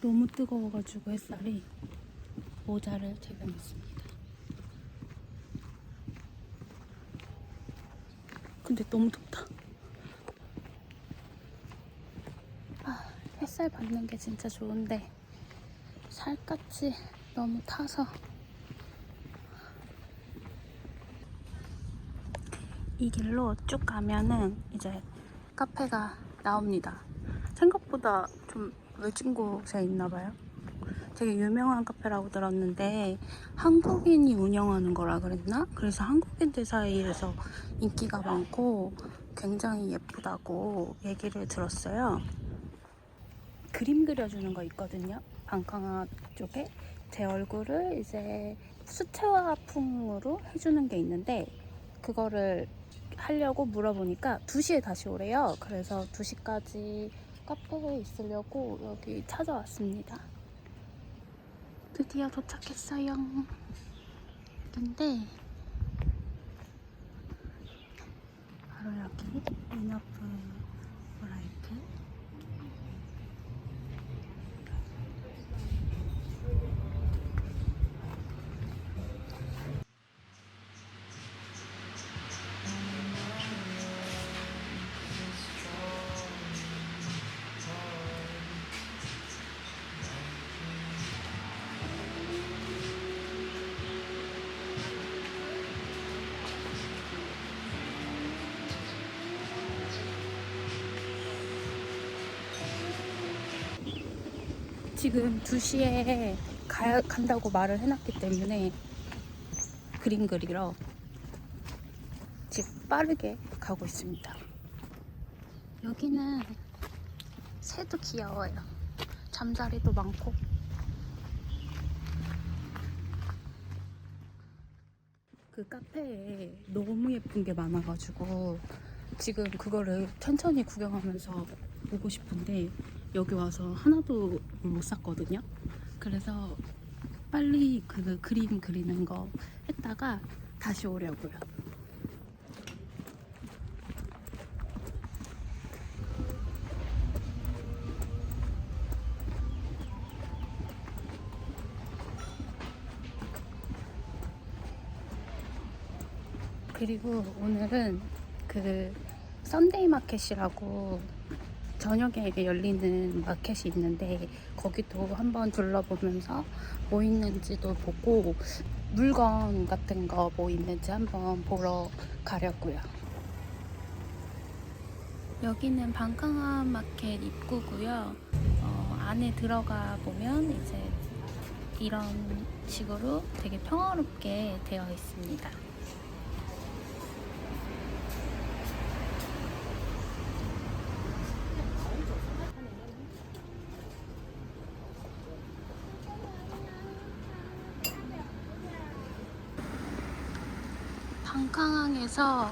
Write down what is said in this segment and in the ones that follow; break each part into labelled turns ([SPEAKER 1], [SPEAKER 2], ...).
[SPEAKER 1] 너무 뜨거워가지고 햇살이 모자를 착용했습니다. 근데 너무 덥다. 아, 햇살 받는 게 진짜 좋은데 살갗이 너무 타서 이 길로 쭉 가면은 이제 카페가 나옵니다. 생각보다 좀 외진 곳에 있나 봐요. 되게 유명한 카페라고 들었는데 한국인이 운영하는 거라 그랬나? 그래서 한국인들 사이에서 인기가 많고 굉장히 예쁘다고 얘기를 들었어요. 그림 그려주는 거 있거든요. 방캉아 쪽에 제 얼굴을 이제 수채화풍으로 해주는 게 있는데 그거를 하려고 물어보니까 2시에 다시 오래요. 그래서 2시까지 카페에 있으려고 여기 찾아왔습니다. 드디어 도착했어요. 근데 바로 여기 인어프 지금 2시에 가, 간다고 말을 해놨기 때문에 그림 그리러 지금 빠르게 가고 있습니다. 여기는 새도 귀여워요. 잠자리도 많고. 그 카페에 너무 예쁜 게 많아가지고 지금 그거를 천천히 구경하면서 보고 싶은데 여기 와서 하나도 못 샀거든요. 그래서 빨리 그 그림 그리는 거 했다가 다시 오려고요. 그리고 오늘은 그 썬데이 마켓이라고 저녁에 열리는 마켓이 있는데 거기도 한번 둘러보면서 뭐 있는지도 보고 물건 같은 거 뭐 있는지 한번 보러 가려고요. 여기는 방캉한 마켓 입구고요. 어, 안에 들어가 보면 이제 이런 식으로 되게 평화롭게 되어 있습니다. 방캉항에서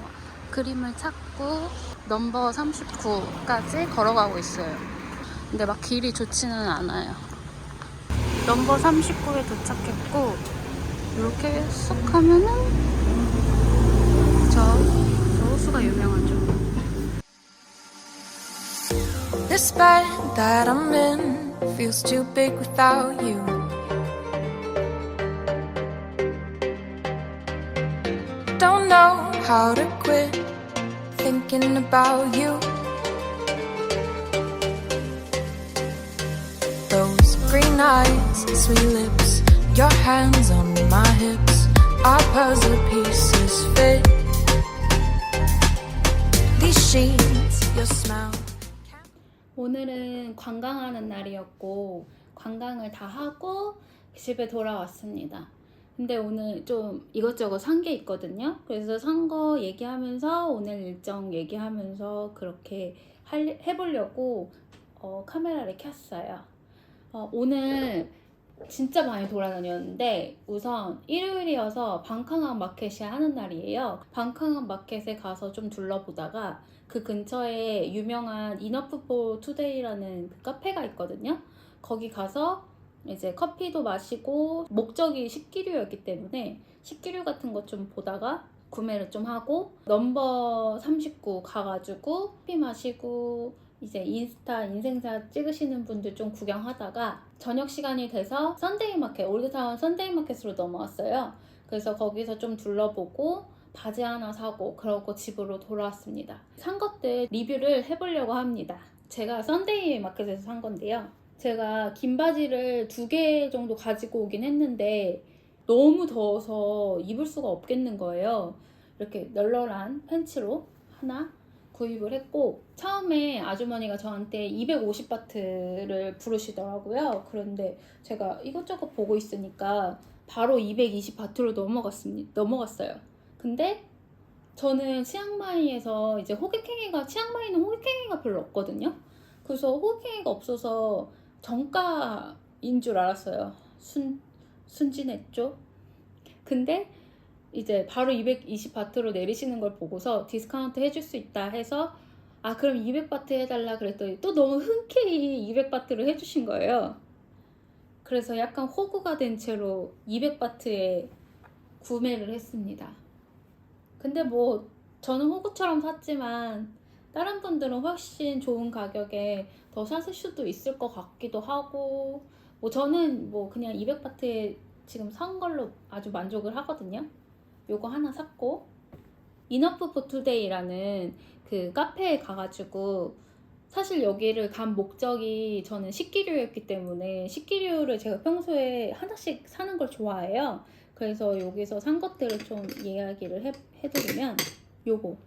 [SPEAKER 1] 그림을 찾고 넘버 39까지 걸어가고 있어요. 근데 막 길이 좋지는 않아요. 넘버 39에 도착했고 이렇게 쑥 하면은 저, 저 호수가 유명하죠.
[SPEAKER 2] This bed that I'm in feels too big without you. How to quit thinking about you. Those green eyes, sweet lips, your hands on my hips, our puzzle pieces fit. These sheets, your smell.
[SPEAKER 1] 오늘은 관광하는 날이었고 관광을 다 하고 집에 돌아왔습니다. 근데 오늘 좀 이것저것 산 게 있거든요. 그래서 산 거 얘기하면서 오늘 일정 얘기하면서 그렇게 할, 해보려고 어, 카메라를 켰어요. 어, 오늘 진짜 많이 돌아다녔는데 우선 일요일이어서 방캉한 마켓이 하는 날이에요. 방캉한 마켓에 가서 좀 둘러보다가 그 근처에 유명한 이너프포 투데이라는 그 카페가 있거든요. 거기 가서 이제 커피도 마시고 목적이 식기류였기 때문에 식기류 같은 거좀 보다가 구매를 좀 하고 넘버 39 가가지고 커피 마시고 이제 인스타 인생사 찍으시는 분들 좀 구경하다가 저녁 시간이 돼서 썬데이 마켓 올드타운 썬데이 마켓으로 넘어왔어요. 그래서 거기서 좀 둘러보고 바지 하나 사고 그러고 집으로 돌아왔습니다. 산 것들 리뷰를 해보려고 합니다. 제가 썬데이 마켓에서 산 건데요. 제가 긴 바지를 두 개 정도 가지고 오긴 했는데 너무 더워서 입을 수가 없겠는 거예요. 이렇게 널널한 팬츠로 하나 구입을 했고 처음에 아주머니가 저한테 250바트를 부르시더라고요. 그런데 제가 이것저것 보고 있으니까 바로 220바트로 넘어갔습니다. 넘어갔어요. 근데 저는 치앙마이에서 이제 호객행위가 치앙마이는 호객행위가 별로 없거든요. 그래서 호객행위가 없어서 정가인 줄 알았어요. 순 순진했죠. 근데 이제 바로 220바트로 내리시는 걸 보고서 디스카운트 해줄 수 있다 해서 아 그럼 200바트 해달라 그랬더니 또 너무 흔쾌히 200바트를 해주신 거예요. 그래서 약간 호구가 된 채로 200바트에 구매를 했습니다. 근데 뭐 저는 호구처럼 샀지만 다른 분들은 훨씬 좋은 가격에 더 사실 수도 있을 것 같기도 하고 뭐 저는 뭐 그냥 200바트에 지금 산 걸로 아주 만족을 하거든요. 요거 하나 샀고 이너프 포투데이라는 그 카페에 가가지고 사실 여기를 간 목적이 저는 식기류였기 때문에 식기류를 제가 평소에 하나씩 사는 걸 좋아해요. 그래서 여기서 산 것들을 좀 이야기를 해, 해드리면 요거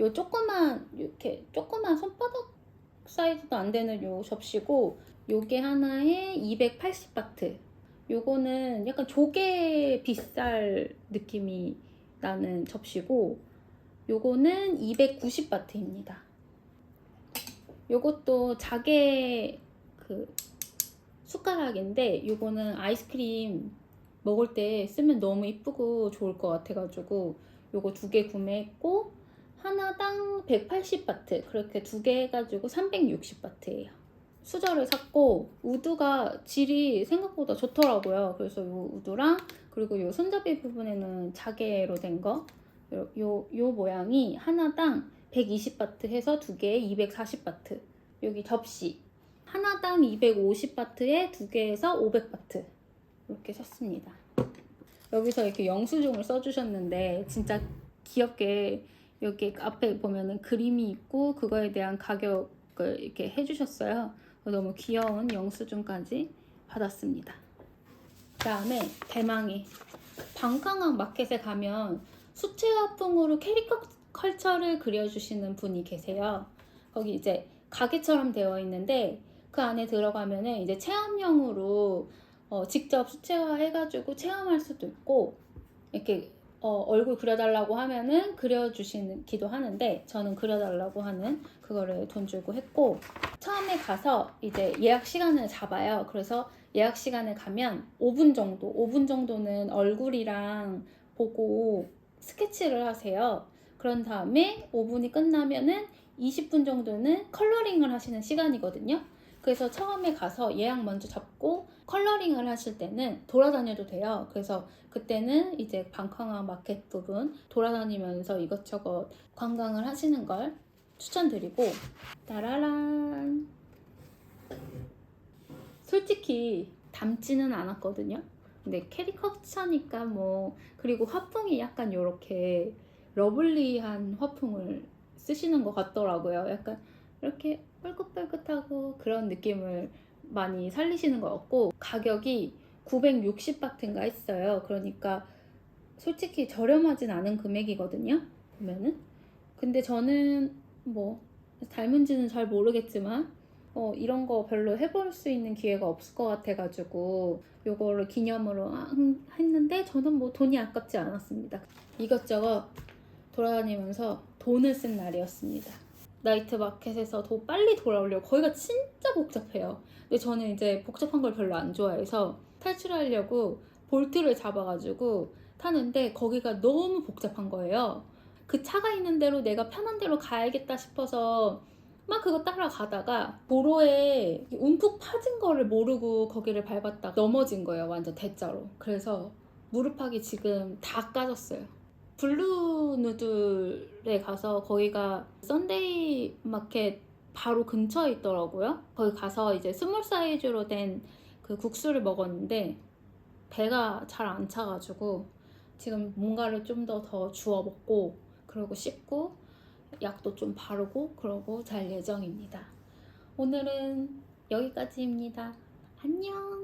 [SPEAKER 1] 요 조그만 이렇게 조그만 손바닥 사이즈도 안 되는 요 접시고 요게 하나에 280바트 요거는 약간 조개 빗살 느낌이 나는 접시고 요거는 290바트입니다. 요것도 자개 그 숟가락인데 요거는 아이스크림 먹을 때 쓰면 너무 이쁘고 좋을 것 같아가지고 요거 두 개 구매했고 하나당 180바트 그렇게 두 개 해가지고 360바트예요. 수저를 샀고 우드가 질이 생각보다 좋더라고요. 그래서 요 우드랑 그리고 요 손잡이 부분에는 자개로 된 거, 요, 요, 요 모양이 하나당 120바트 해서 두 개에 240바트. 여기 접시 하나당 250바트에 두 개에서 500바트 이렇게 샀습니다. 여기서 이렇게 영수증을 써주셨는데 진짜 귀엽게 여기 앞에 보면은 그림이 있고 그거에 대한 가격을 이렇게 해주셨어요. 너무 귀여운 영수증까지 받았습니다. 그 다음에 대망의 방캉항 마켓에 가면 수채화풍으로 캐리컬처를 그려주시는 분이 계세요. 거기 이제 가게처럼 되어 있는데 그 안에 들어가면은 이제 체험용으로 어, 직접 수채화 해가지고 체험할 수도 있고 이렇게 어, 얼굴 그려달라고 하면은 그려주시기도 하는데 저는 그려달라고 하는 그거를 돈 주고 했고 처음에 가서 이제 예약 시간을 잡아요. 그래서 예약 시간에 가면 5분 정도, 5분 정도는 얼굴이랑 보고 스케치를 하세요. 그런 다음에 5분이 끝나면은 20분 정도는 컬러링을 하시는 시간이거든요. 그래서 처음에 가서 예약 먼저 잡고 컬러링을 하실 때는 돌아다녀도 돼요. 그래서 그때는 이제 방캉항 마켓 부분 돌아다니면서 이것저것 관광을 하시는 걸 추천드리고 따라란 솔직히 담지는 않았거든요. 근데 캐리커처니까 뭐 그리고 화풍이 약간 요렇게 러블리한 화풍을 쓰시는 것 같더라고요. 약간 이렇게 뻘긋뻘긋하고 그런 느낌을 많이 살리시는 것 같고 가격이 960바트인가 했어요. 그러니까 솔직히 저렴하진 않은 금액이거든요. 보면은 근데 저는 뭐 닮은지는 잘 모르겠지만 어, 이런 거 별로 해볼 수 있는 기회가 없을 것 같아가지고 요거를 기념으로 한- 했는데 저는 뭐 돈이 아깝지 않았습니다. 이것저것 돌아다니면서 돈을 쓴 날이었습니다. 나이트 마켓에서 더 빨리 돌아오려고 거기가 진짜 복잡해요. 근데 저는 이제 복잡한 걸 별로 안 좋아해서 탈출하려고 볼트를 잡아가지고 타는데 거기가 너무 복잡한 거예요. 그 차가 있는 대로 내가 편한 대로 가야겠다 싶어서 막 그거 따라가다가 도로에 움푹 파진 거를 모르고 거기를 밟았다 넘어진 거예요. 완전 대자로. 그래서 무릎팍이 지금 다 까졌어요. 블루 누들에 가서 거기가 썬데이 마켓 바로 근처에 있더라고요. 거기 가서 이제 스몰 사이즈로 된 그 국수를 먹었는데 배가 잘 안 차가지고 지금 뭔가를 좀 더 더 주워 먹고 그러고 씻고 약도 좀 바르고 그러고 잘 예정입니다. 오늘은 여기까지입니다. 안녕.